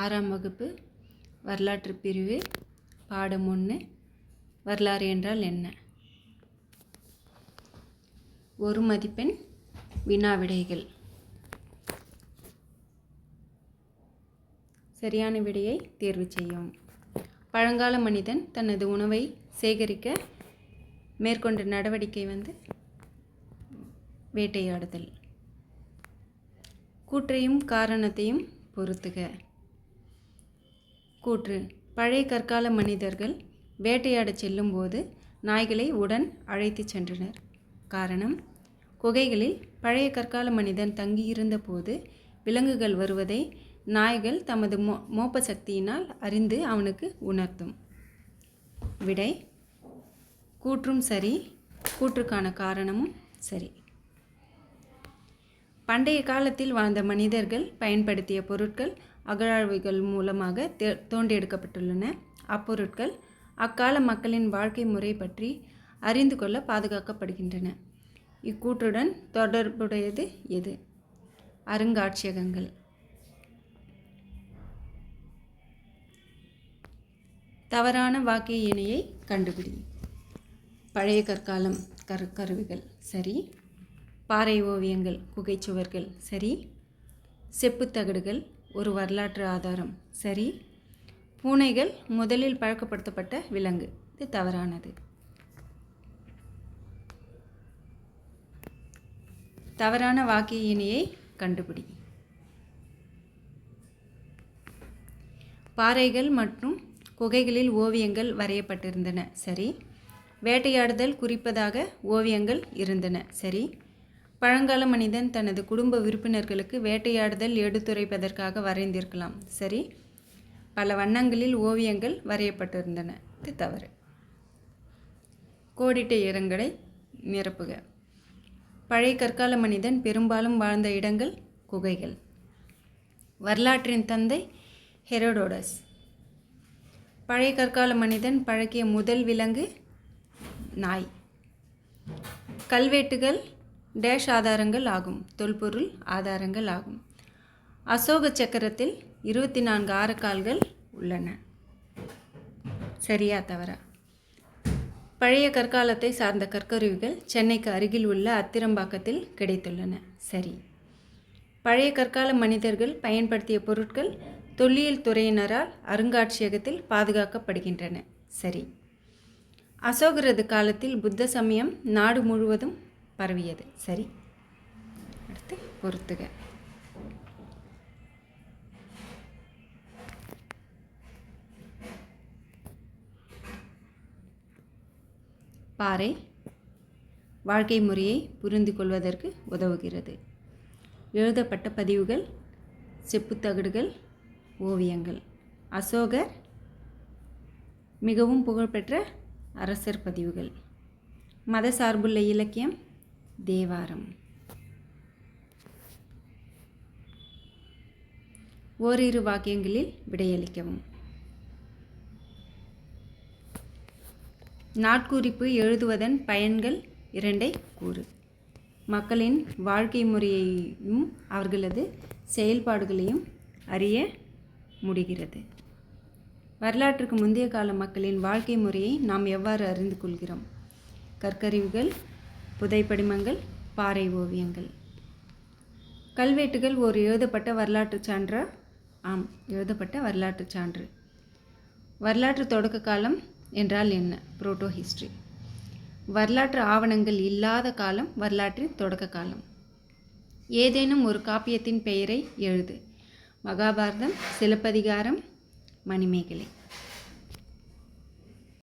ஆறாம் வகுப்பு வரலாற்று பிரிவு பாடம் ஒன்று வரலாறு என்றால் என்ன? ஒரு மதிப்பெண் வினா விடைகள். சரியான விடையை தேர்வு செய்யவும் பழங்கால மனிதன் தனது உணவை சேகரிக்க மேற்கொண்ட நடவடிக்கை வந்து வேட்டையாடுதல். கூற்றையும் காரணத்தையும் பொறுத்துக. கூற்று. பழைய கற்கால மனிதர்கள் வேட்டையாடச் செல்லும்போது நாய்களை உடன் அழைத்துச் சென்றனர். காரணம் குகைகளில் பழைய கற்கால மனிதன் தங்கியிருந்த போது விலங்குகள் வருவதை நாய்கள் தமது மோ மோப்ப சக்தியினால் அறிந்து அவனுக்கு உணர்த்தும். விடை கூற்றும் சரி கூற்றுக்கான காரணமும் சரி. பண்டைய காலத்தில் வாழ்ந்த மனிதர்கள் பயன்படுத்திய பொருட்கள் அகழாய்வுகள் மூலமாக தே- தோண்டி எடுக்கப்பட்டுள்ளன அப்பொருட்கள் அக்கால மக்களின் வாழ்க்கை முறை பற்றி அறிந்து கொள்ள பாதுகாக்கப்படுகின்றன. இக்கூற்றுடன் தொடர்புடையது எது? அருங்காட்சியகங்கள். தவறான வாக்கிய இணையை கண்டுபிடி. பழைய கற்காலம் கரு கருவிகள். சரி. பாறை ஓவியங்கள் குகைச்சுவர்கள். சரி. செப்புத்தகடுகள் ஒரு வரலாற்று ஆதாரம். சரி பூனைகள் முதலில் பழக்கப்படுத்தப்பட்ட விலங்கு. இது தவறானது. தவறான வாக்கிய இணையை கண்டுபிடி. பாறைகள் மற்றும் குகைகளில் ஓவியங்கள் வரையப்பட்டிருந்தன. சரி வேட்டையாடுதல் குறிப்பதாக ஓவியங்கள் இருந்தன. சரி பழங்கால மனிதன் தனது குடும்ப உறுப்பினர்களுக்கு வேட்டையாடுதல் எடுத்துரைப்பதற்காக வரைந்திருக்கலாம். சரி பல வண்ணங்களில் ஓவியங்கள் வரையப்பட்டிருந்தன. இது தவறு. கோடிட்ட இடங்களை நிரப்புக. பழைய கற்கால மனிதன் பெரும்பாலும் வாழ்ந்த இடங்கள் குகைகள். வரலாற்றின் தந்தை ஹெரோடோடஸ். பழைய கற்கால மனிதன் பழக்கிய முதல் விலங்கு நாய். கல்வெட்டுகள் டேஷ் ஆதாரங்கள் ஆகும். தொல்பொருள் ஆதாரங்கள் ஆகும். அசோக சக்கரத்தில் இருபத்தி நான்கு ஆரக்கால்கள் உள்ளன. சரியா தவறா? பழைய கற்காலத்தை சார்ந்த கற்கருவிகள் சென்னைக்கு அருகில் உள்ள அத்திரம்பாக்கத்தில் கிடைத்துள்ளன. சரி. பழைய கற்கால மனிதர்கள் பயன்படுத்திய பொருட்கள் தொல்லியல் துறையினரால் அருங்காட்சியகத்தில் பாதுகாக்கப்படுகின்றன. சரி. அசோகரது காலத்தில் புத்த சமயம் நாடு முழுவதும் பரவியது. சரி. அடுத்து பொறுத்துக. பாறை வாழ்க்கை முறையை புரிந்து கொள்வதற்கு உதவுகிறது. எழுதப்பட்ட பதிவுகள் செப்புத்தகடுகள் ஓவியங்கள். அசோகர் மிகவும் புகழ்பெற்ற அரசர் பதிவுகள். மத சார்புள்ள இலக்கியம் தேவாரம். ஓரிரு வாக்கியங்களில் விடையளிக்கவும். நாட்குறிப்பு எழுதுவதன் பயன்கள் இரண்டை கூறு. மக்களின் வாழ்க்கை முறையையும் அவர்களது செயல்பாடுகளையும் அறிய முடிகிறது. வரலாற்றுக்கு முந்தைய கால மக்களின் வாழ்க்கை முறையை நாம் எவ்வாறு அறிந்து கொள்கிறோம்? கற்கறிவுகள் புதைப்படிமங்கள் பாறை ஓவியங்கள். கல்வெட்டுகள் ஒரு எழுதப்பட்ட வரலாற்றுச் சான்றா? ஆம் எழுதப்பட்ட வரலாற்று சான்று. வரலாற்று தொடக்க காலம் என்றால் என்ன? Proto history. வரலாற்று ஆவணங்கள் இல்லாத காலம் வரலாற்றின் தொடக்க காலம். ஏதேனும் ஒரு காப்பியத்தின் பெயரை எழுது. மகாபாரதம் சிலப்பதிகாரம் மணிமேகலை.